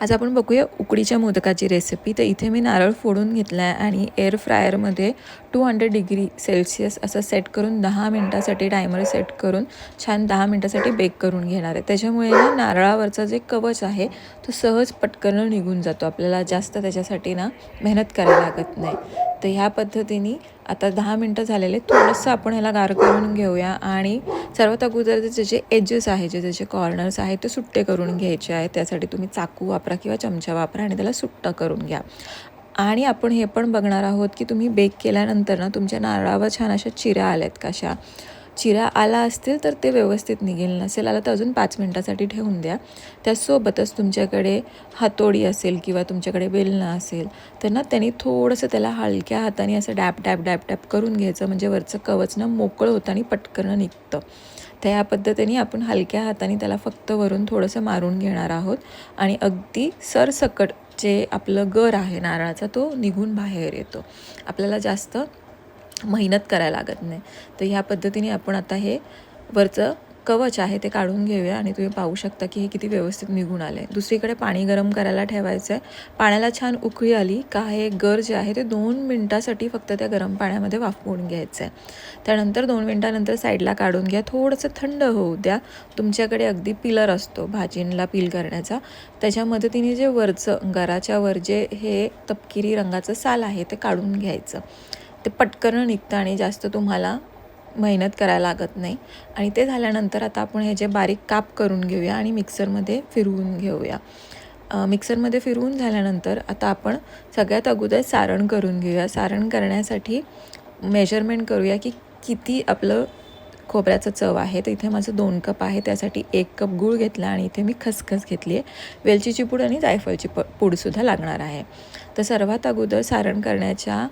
आज आपण बघूया उकडीच्या मोदकाची रेसिपी तर इथे मी नारळ फोडून घेतला आहे आणि एअर फ्रायरमध्ये टू हंड्रेड डिग्री सेल्सिअस असं सेट करून दहा मिनटासाठी टायमर सेट करून छान दहा मिनटासाठी बेक करून घेणार आहे. त्याच्यामुळे ना नारळावरचा जे कवच आहे तो सहज पटकन निघून जातो. आपल्याला जास्त त्याच्यासाठी ना मेहनत करायला लागत नाही. तर ह्या पद्धतीने आता दहा मिनटं झालेले थोडंसं आपण ह्याला गार करून घेऊया आणि सर्वात अगोदर जे जे एजेस आहे जे त्याचे कॉर्नर्स आहेत ते सुट्टे करून घ्यायचे आहेत. त्यासाठी तुम्ही चाकू वापरा किंवा चमचा वापरा आणि त्याला सुट्टा करून घ्या. आणि आपण हे पण बघणार आहोत की तुम्ही बेक केल्यानंतर ना तुमच्या नारळावर छान अशा चिऱ्या आल्यात कशा? चिरा आला असतील तर ते व्यवस्थित निघेल नसेल आला तर अजून पाच मिनटासाठी ठेवून द्या. त्यासोबतच तुमच्याकडे हातोडी असेल किंवा तुमच्याकडे बेलणं असेल तर ना त्यांनी थोडंसं त्याला हलक्या हाताने असं डॅप डॅप डॅप डॅप करून घ्यायचं. म्हणजे वरचं कवचनं मोकळं होतं आणि पटकन निघतं. तर या पद्धतीने आपण हलक्या हाताने त्याला फक्त वरून थोडंसं मारून घेणार आहोत. आणि अगदी सरसकट जे आपलं गर आहे नारळाचा तो निघून बाहेर येतो. आपल्याला जास्त मेहनत करायला लागत नाही. तर ह्या पद्धतीने आपण आता हे वरचं कवच आहे ते काढून घेऊया आणि तुम्ही पाहू शकता की हे किती व्यवस्थित निघून आले दुसरीकडे पाणी गरम करायला ठेवायचं आहे पाण्याला छान उकळी आली का हे गर जे आहे ते दोन मिनटासाठी फक्त त्या गरम पाण्यामध्ये वाफवून घ्यायचं आहे त्यानंतर दोन मिनटानंतर साईडला काढून घ्या. थोडंसं थंड होऊ द्या. तुमच्याकडे अगदी पिलर असतो भाजींला पील करण्याचा. त्याच्या मदतीने जे वरचं गराच्या वर जे हे तपकिरी रंगाचं साल आहे ते काढून घ्यायचं. ते पटकन निघतं आणि जास्त तुम्हाला मेहनत करायला लागत नाही. आणि ते झाल्यानंतर आता आपण हे जे बारीक काप करून घेऊया आणि मिक्सरमध्ये फिरवून घेऊया. मिक्सरमध्ये फिरवून झाल्यानंतर आता आपण सगळ्यात अगोदर सारण करून घेऊया. सारण करण्यासाठी मेजरमेंट करूया की किती आपलं खोबऱ्याचं चव आहे. तर इथे माझं दोन कप आहे. त्यासाठी एक कप गूळ घेतला आणि इथे मी खसखस घेतली आहे. वेलचीची पूड आणि जायफळची प पूडसुद्धा लागणार आहे. तर सर्वात अगोदर सारण करण्याच्या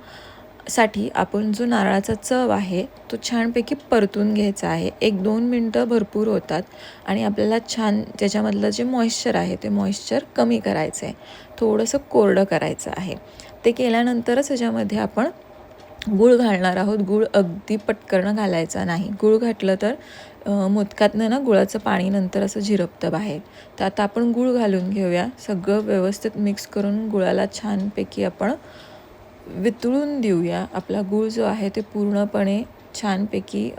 साठी आपण जो नारळाचा चव आहे तो छानपैकी परतून घ्यायचा आहे. एक दोन मिनटं भरपूर होतात आणि आपल्याला छान त्याच्यामधलं जे मॉइश्चर आहे ते मॉइश्चर कमी करायचं आहे थोडंसं कोरडं करायचं आहे. ते केल्यानंतरच त्याच्यामध्ये आपण गूळ घालणार आहोत. गूळ अगदी पटकरणं घालायचा नाही. गूळ घातलं तर मोदकातनं ना गुळाचं पाणी नंतर असं झिरपतं बाहेर. तर आता आपण गूळ घालून घेऊया. सगळं व्यवस्थित मिक्स करून गुळाला छानपैकी आपण वितळून देऊया. आपला गूळ जो आहे ते पूर्णपणे छानपैकी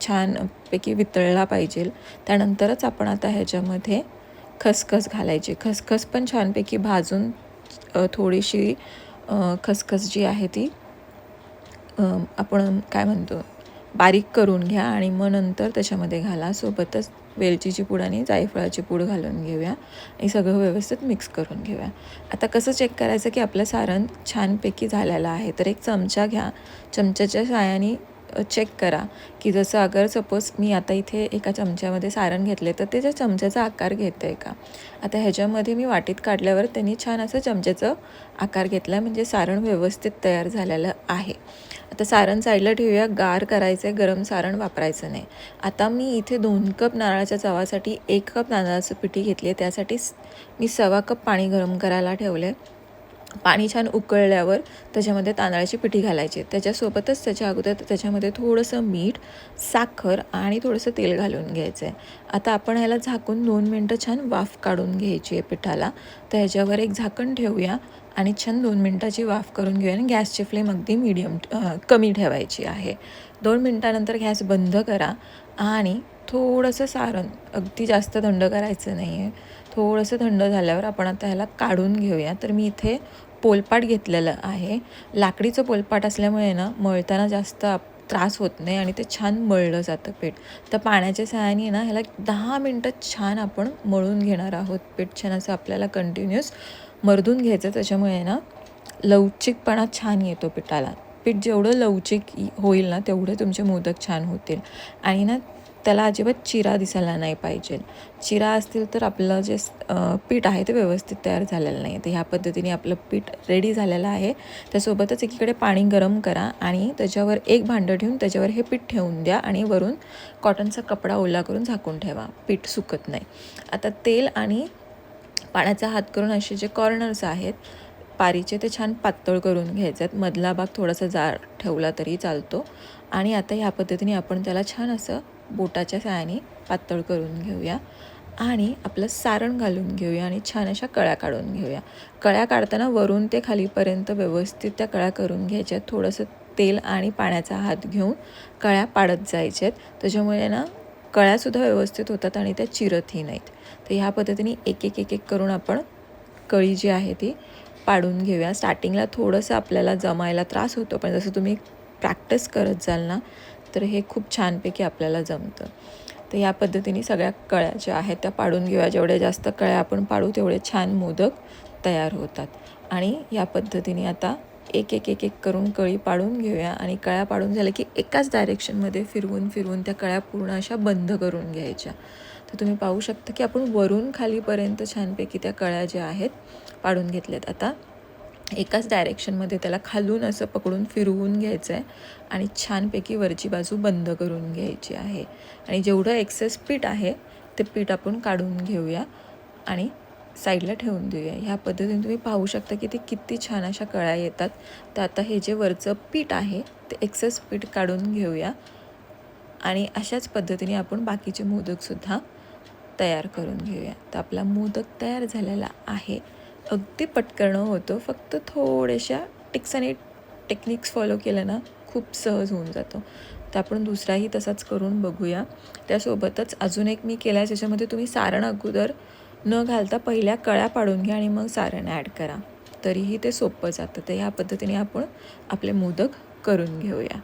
छानपैकी वितळला पाहिजे. त्यानंतरच आपण आता ह्याच्यामध्ये खसखस घालायची. खसखस पण छानपैकी भाजून थोडीशी खसखस जी आहे ती आपण काय म्हणतो बारीक करून घ्या आणि मग नंतर त्याच्यामध्ये घाला. सोबतच वेलचीची पूड आणि जायफळाची पूड घालून घेऊया. आणि सगळं व्यवस्थित मिक्स करून घेऊया. आता कसं चेक करायचं की आपलं सारण छानपैकी झालेलं आहे. तर एक चमचा घ्या. चमच्याच्या साहाय्याने चेक करा की जसं अगर सपोज मी आता इथे एका चमच्यामध्ये सारण घेतले तर ते त्या चमच्याचा आकार घेतं आहे का? आता ह्याच्यामध्ये मी वाटीत काढल्यावर त्यांनी छान असं चमच्याचं आकार घेतला म्हणजे सारण व्यवस्थित तयार झालेलं आहे. आता सारण साईडला ठेवूया गार करायचं आहे गरम सारण वापरायचं नाही. आता मी इथे दोन कप नारळाच्या चवासाठी एक कप नारळाचं पिठी घेतली आहे त्यासाठी मी सव्वा कप पाणी गरम करायला ठेवलं आहे पाणी छान उकळल्यावर त्याच्यामध्ये तांदळाची पिठी घालायची. त्याच्यासोबतच त्याच्या अगोदर त्याच्यामध्ये थोडंसं मीठ साखर आणि थोडंसं तेल घालून घ्यायचं आहे आता आपण ह्याला झाकून दोन मिनटं छान वाफ काढून घ्यायची आहे पिठाला. तर ह्याच्यावर एक झाकण ठेवूया. आणि छान दोन मिनटाची वाफ करून घेऊया आणि गॅसची फ्लेम अगदी मीडियम कमी ठेवायची आहे. दोन मिनटानंतर गॅस बंद करा आणि थोडंसं सारण अगदी जास्त थंड करायचं नाही आहे थोडंसं थंड झाल्यावर आपण आता ह्याला काढून घेऊया. तर मी इथे पोलपाट घेतलेलं आहे. लाकडीचं पोलपाट असल्यामुळे ना मळताना जास्त त्रास होत नाही आणि ते छान मळलं जातं पीठ. तर पाण्याच्या सहाय्याने ना ह्याला दहा मिनटं छान आपण मळून घेणार आहोत पीठ. छान असं आपल्याला कंटिन्युअस मर्दून घ्यायचं त्याच्यामुळे ना लवचिकपणा छान येतो पिठाला. पीठ जेवढं लवचिक होईल ना तेवढे तुमचे मोदक छान होतील. आणि ना त्याला अजिबात चिरा दिसायला नाही पाहिजे. चिरा असतील तर आपलं जे पीठ आहे ते व्यवस्थित तयार झालेलं नाही. तर ह्या पद्धतीने आपलं पीठ रेडी झालेलं आहे. त्यासोबतच एकीकडे पाणी गरम करा आणि त्याच्यावर एक भांडं ठेवून त्याच्यावर हे पीठ ठेवून द्या आणि वरून कॉटनचा कपडा ओला करून झाकून ठेवा. पीठ सुकत नाही. आता तेल आणि पाण्याचा हात करून असे जे कॉर्नर्स आहेत पारीचे ते छान पातळ करून घ्यायचे आहेत. मधला भाग थोडासा जाड ठेवला तरी चालतो. आणि आता ह्या पद्धतीने आपण त्याला छान असं बोटाच्या सायाने पातळ करून घेऊया. आणि आपलं सारण घालून घेऊया आणि छान अशा कळ्या काढून घेऊया. कळ्या काढताना वरून ते खालीपर्यंत व्यवस्थित त्या कळ्या करून घ्यायच्या थोडंसं तेल आणि पाण्याचा हात घेऊन कळ्या पाडत जायच्या आहेत. त्याच्यामुळे ना कळ्यासुद्धा व्यवस्थित होतात आणि त्या चिरतही नाहीत. तर ह्या पद्धतीने एक एक एक एक करून आपण कळी जी आहे ती पाडून घेऊया. स्टार्टिंगला थोडंसं आपल्याला जमायला त्रास होतो पण जसं तुम्ही प्रॅक्टिस करत जाल ना तर हे खूप छानपैकी आपल्याला जमतं. तर या पद्धतीने सगळ्या कळ्या ज्या आहेत त्या पाडून घेऊया. जेवढ्या जास्त कळ्या आपण पाडू तेवढे छान मोदक तयार होतात. आणि या पद्धतीने आता एक एक एक एक करून कळी पाडून घेऊया. आणि कळ्या पाडून झाल्या की एकाच डायरेक्शनमध्ये फिरवून फिरवून त्या कळ्या पूर्ण अशा बंद करून घ्यायच्या. तर तुम्ही पाहू शकता की आपण वरून खालीपर्यंत छानपैकी त्या कळ्या ज्या आहेत पाडून घेतल्यात. आता एकाच डायरेक्शनमध्ये त्याला खालून असं पकडून फिरवून घ्यायचं आहे आणि छानपैकी वरची बाजू बंद करून घ्यायची आहे. आणि जेवढं एक्सेस पीठ आहे ते पीठ आपण काढून घेऊया. आणि साईडला ठेवून देऊया. ह्या पद्धतीने तुम्ही पाहू शकता की ते किती छान अशा कळ्या येतात. तर आता हे जे वरचं पीठ आहे ते एक्सेस पीठ काढून घेऊया. आणि अशाच पद्धतीने आपण बाकीचे मोदकसुद्धा तयार करून घेऊया. तर आपला मोदक तयार झालेला आहे. अगदी पटकरणं होतं. फक्त थोड्याशा टिक्स आणि टेक्निक्स फॉलो केलं ना खूप सहज होऊन जातो. तर आपण दुसराही तसाच करून बघूया. त्यासोबतच अजून एक मी केला आहे ज्याच्यामध्ये तुम्ही सारण अगोदर न घालता पहिल्या कळ्या पाडून घ्या आणि मग सारण ॲड करा. तरीही ते सोपं जातं. तर ह्या पद्धतीने आपण आपले मोदक करून घेऊया.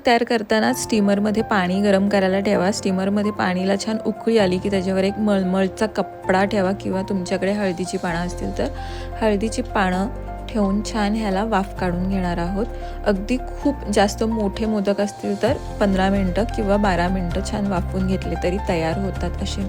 मोदक तयार करताना स्टीमरमध्ये पाणी गरम करायला ठेवा. स्टीमरमध्ये पाणीला छान उकळी आली की त्याच्यावर एक मळमळचा कपडा ठेवा किंवा तुमच्याकडे हळदीची पानं असतील तर. हळदीची पानं ठेवून छान ह्याला वाफ काढून घेणार आहोत. अगदी खूप जास्त मोठे मोदक असतील तर पंधरा मिनटं किंवा बारा मिनटं छान वाफवून घेतले तरी तयार होतात असे.